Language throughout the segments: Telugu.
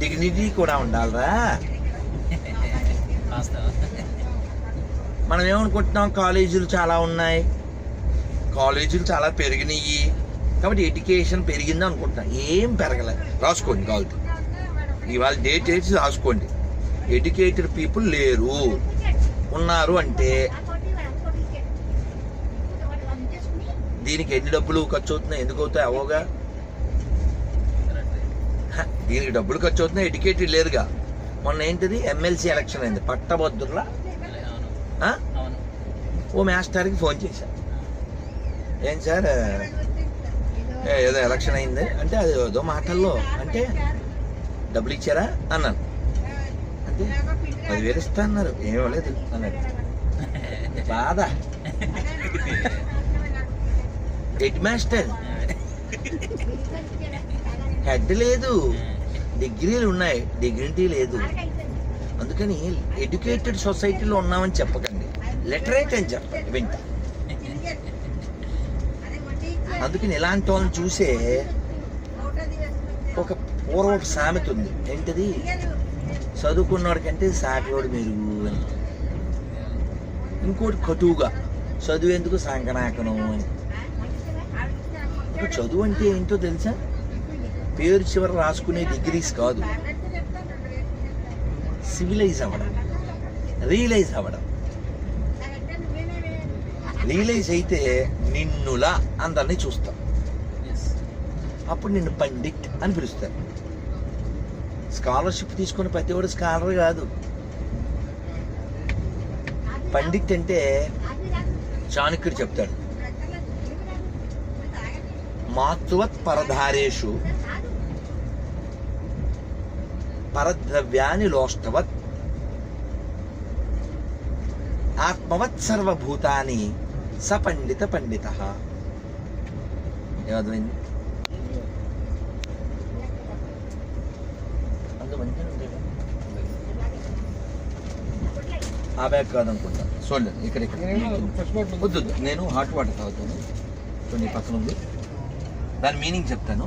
డిగ్నిటీ కూడా ఉండాలిరా. మనం ఏమనుకుంటున్నాం? కాలేజీలు చాలా ఉన్నాయి. కాలేజీలు చాలా పెరిగినాయి కాబట్టి ఎడ్యుకేషన్ పెరిగింది అనుకుంటున్నాం. ఏం పెరగలేదు రాసుకోండి కావాలి ఇవాళ డేట్ వేసి రాసుకోండి. ఎడ్యుకేటెడ్ పీపుల్ లేరు. ఉన్నారు అంటే దీనికి ఎన్ని డబ్బులు ఖర్చు అవుతున్నాయి? ఎందుకు అవుతాయి? అవోగా దీనికి డబ్బులు ఖర్చు అవుతున్నాయి ఎడ్యుకేటెడ్ లేరుగా మొన్న ఏంటిది? ఎమ్మెల్సీ ఎలక్షన్ అయింది. పట్టభద్రుల? ఓ మాస్టర్కి ఫోన్ చేశా. ఏం సార్? ఏదో ఎలక్షన్ అయింది. అంటే అది ఏదో మాటల్లో అంటే డబ్బులు ఇచ్చారా? అన్నాను. అంటే పదివేలు ఇస్తా అన్నారు. ఏం ఇవ్వలేదు అన్నాడు. బాధ. Head master. హెడ్ లేదు. డిగ్రీలు ఉన్నాయి. డిగ్నిటీ లేదు. అందుకని ఎడ్యుకేటెడ్ సొసైటీలో ఉన్నామని చెప్పకండి. లిటరేట్ అని చెప్పండి వింట. అందుకని ఇలాంటి వాళ్ళని చూసే ఒక పూర్వపు సామెత ఉంది. ఏంటిది? చదువుకున్నవాడి కంటే సాటివాడు మెరుగు అని. ఇంకోటి కటువుగా చదువు ఎందుకు సంకనాకనం అని. చదువు అంటే ఏంటో తెలుసా? పేరు చివర రాసుకునే డిగ్రీస్ కాదు. సివిలైజ్ అవ్వడం. రియలైజ్ అవ్వడం. రియలైజ్ అయితే నిన్నులా అందరినీ చూస్తాం. అప్పుడు నిన్ను పండిట్ అని పిలుస్తారు. స్కాలర్షిప్ తీసుకున్న ప్రతి ఒక్కడు స్కాలర్ కాదు. పండిట్ అంటే చాణక్యుడు చెప్తాడు. మాతృవత్ పరధారేషు పరద్రవ్యాని లోష్టవత్ ఆత్మవత్ సర్వభూతాని సపండిత పండిత ఏమర్థమైంది. ఆ బ్యాగ్ కాదనుకుంటా చూడండి ఇక్కడ ఇక్కడ। వద్దు వద్దు. నేను హాట్ వాటర్ తాగుతాను. కొన్ని పక్కన ఉంది. దాని మీనింగ్ చెప్తాను.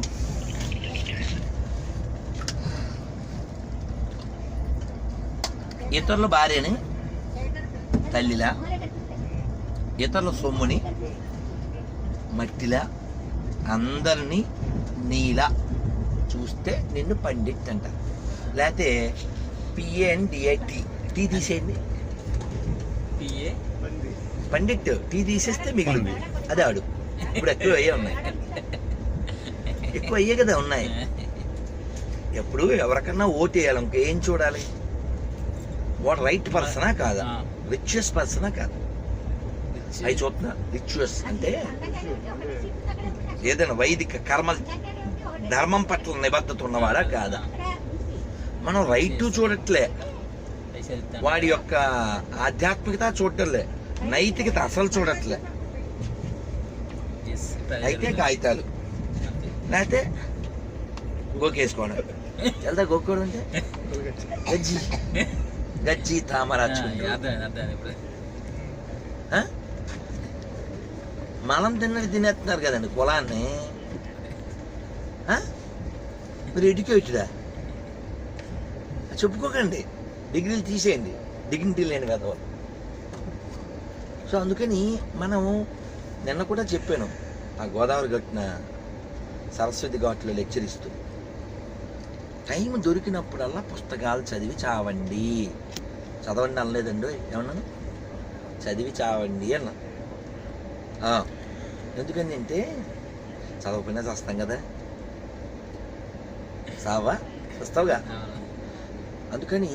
ఇతరుల భార్యని తల్లిలా ఇతరుల సొమ్ముని మట్టిలా అందరినీ నీలా చూస్తే నిన్ను పండిట్ అంటారు. లేకపోతే P N D I T T తీసేయండి. పిఏ పండిట్ టీ తీసేస్తే మిగిలింది. అది ఆడు. ఇప్పుడు ఎక్కువ అయ్యే ఉన్నాయి. ఎక్కువ అయ్యే కదా ఉన్నాయి. ఎప్పుడు ఎవరికన్నా ఓటు వేయాలి. ఇంక ఏం చూడాలి? వాడు రైట్ పర్సనా కాదా? రిచ్యస్ పర్సనా కాదా? అవి చూస్తున్నా రిచ్యువస్ అంటే? ఏదైనా వైదిక కర్మ ధర్మం పట్ల నిబద్ధత ఉన్నవాడా కాదా? మనం రైట్ చూడట్లే. వాడి యొక్క ఆధ్యాత్మికత చూడట్లే. నైతికత అసలు చూడట్లే. అయితే కాగితాలు. లేకపోతే గోకేసుకోవడం. వెళ్తా గోక్కోవడం అంటే? గజ్జి తామరాజు మలం తిన్నది తినేస్తున్నారు కదండి కులాన్ని? మీరు ఎడ్యుకేటెడా చెప్పుకోకండి. డిగ్రీలు తీసేయండి. డిగ్నిటీ లేని కదా సో అందుకని మనం నిన్న కూడా చెప్పాను ఆ గోదావరి గట్టున సరస్వతి ఘాట్లో లెక్చర్ ఇస్తూ టైం దొరికినప్పుడల్లా పుస్తకాలు చదివి చావండి. చదవండి అనలేదండి ఏమన్నాను? చదివి చావండి అన్నా. ఎందుకని అంటే చదవకపోయినా చస్తాం కదా. సావా వస్తావుగా అందుకని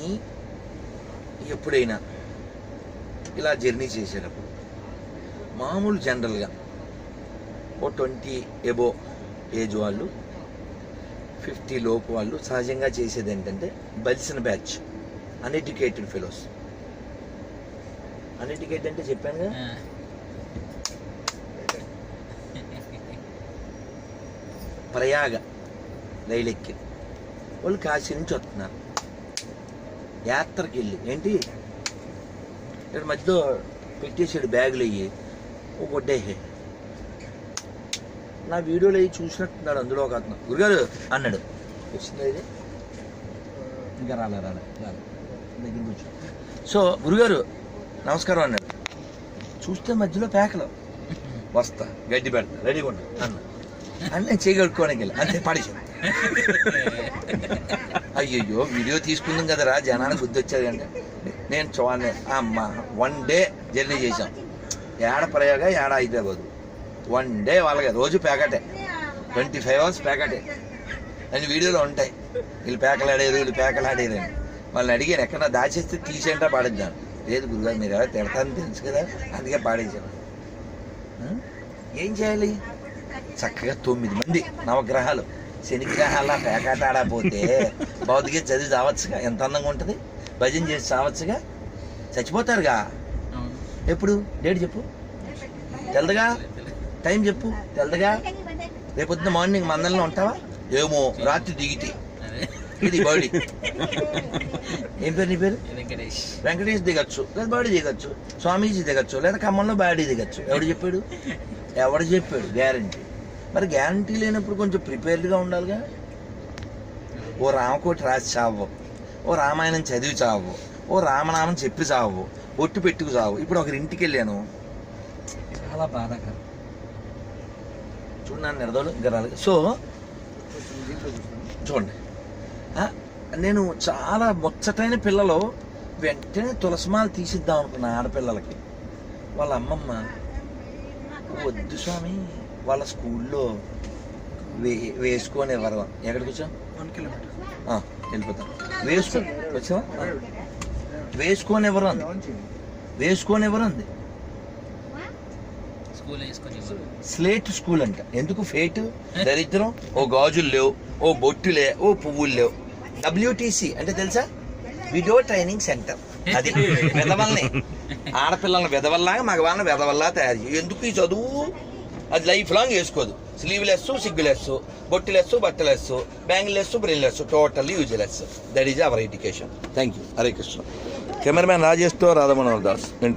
ఎప్పుడైనా ఇలా జర్నీ చేసేటప్పుడు మామూలు జనరల్గా ఓ ట్వంటీ ఎబో ఏజ్ వాళ్ళు ఫిఫ్టీ లోపు వాళ్ళు సహజంగా చేసేది ఏంటంటే బలిసిన బ్యాచ్ అన్ఎడ్యుకేటెడ్ ఫెలోస్ అన్ఎడ్యుకేటెడ్ అంటే చెప్పాను కదా ప్రయాగ రైలెక్కి. వాళ్ళు కాశీ నుంచి వస్తున్నారు. యాత్రకి వెళ్ళి ఏంటి? ఇక్కడ మధ్యలో పెట్టేసాడు బ్యాగులు అయ్యి ఓ కొట్టేసే నా వీడియోలో అవి చూసినట్టున్నాడు అందులో ఒక అతను. గురుగారు అన్నాడు. వచ్చింది ఇది? ఇంకా రాలే రాలే రాలే. దగ్గర కూర్చో సో గురుగారు నమస్కారం అన్నాడు. చూస్తే మధ్యలో పేకలు. వస్తా గడ్డి పెడతా రెడీగా ఉన్నా అన్న. అన్న నేను అంతే పడేసాను అయ్యయ్యో వీడియో తీసుకుందాం కదరా జనానికి బుద్ధి వచ్చేది అంటే. నేను చూడండి అమ్మ వన్ డే జర్నీ చేశాం. ఏడ ప్రయోగ ఏడ హైదరాబాదు వన్ డే వాళ్ళకి రోజు ప్యాకెటే. ట్వంటీ ఫైవ్ అవర్స్ ప్యాకెటే. అని వీడియోలో ఉంటాయి. వీళ్ళు పేకలాడారు వీళ్ళు పేకలాడారు అని. వాళ్ళని అడిగాను ఎక్కడ దాచేస్తే తీసేంటా పాడేద్దాను లేదు గురుగారు మీరు ఎవరు తిడతారని తెలుసు కదా అందుకే పాడేసాను? ఏం చేయాలి? చక్కగా తొమ్మిది మంది నవగ్రహాలు శనిగ్రహాల పేకాట ఆడపోతే భౌతిక చదివి చావచ్చుగా. ఎంత అందంగా ఉంటుంది? భజన చేసి చావచ్చుగా? చచ్చిపోతారుగా. ఎప్పుడు? డేట్ చెప్పు. తెలదుగా? టైం చెప్పు తెలదుగా రేపొద్దున మార్నింగ్ మందల్లో ఉంటావా? ఏమో రాత్రి దిగితే. ఇది బర్డీ ఏం పేరు నీ పేరు? వెంకటేష్. వెంకటేష్ దిగచ్చు. లేదా బాడీ దిగచ్చు. స్వామీజీ దిగచ్చు. లేదా ఖమ్మంలో బాడీ దిగచ్చు. ఎవడు చెప్పాడు? ఎవడు చెప్పాడు? గ్యారంటీ. మరి గ్యారంటీ లేనప్పుడు కొంచెం ప్రిపేర్డ్గా ఉండాలిగా. ఓ రామకోటి రాసి చావు. ఓ రామాయణం చదివి చావు. ఓ రామనామం చెప్పి చావు. ఒట్టు పెట్టుకు చావు. ఇప్పుడు ఒకరి ఇంటికి వెళ్ళాను. చాలా బాధాకరం. చూడండి నిరదోలు ఇంకా రాలేదు సో చూడండి. నేను చాలా ముచ్చటైన పిల్లలు వెంటనే తులసిమాల తీసిద్దాం అనుకున్నా ఆడపిల్లలకి. వాళ్ళ అమ్మమ్మ వద్దు స్వామి వాళ్ళ స్కూల్లో వే వేసుకొని ఎవరు ఎక్కడికి వచ్చాం వన్ కిలోమీటర్. వెళ్ళిపోతాం. వేసుకో వచ్చావా. వేసుకొని ఎవరు అంది. వేసుకొని ఎవరు అంది. స్లేట్ స్కూల్ అంట. ఎందుకు ఫేట్? దరిద్రం? ఓ గాజులు లేవు. ఓ బొట్టులే ఓ పువ్వులు లేవు. డబ్ల్యూటీసీ అంటే తెలుసా? Widow training centre. అది. వెదవల్ని. ఆడపిల్లల్ని వెదవల్లాగా మగవాళ్ళని వెదవల్లా తయారు చేయి. ఎందుకు ఈ చదువు? అది లైఫ్ లాంగ్ వేసుకోదు. స్లీవ్లెస్ సిగ్గులెస్ బొట్టులెస్ బట్టలెస్ bangleless brainless totally useless. That is our education. Thank you Hare Krishna. Cameraman రాజేష్తో Radhamanohar Das train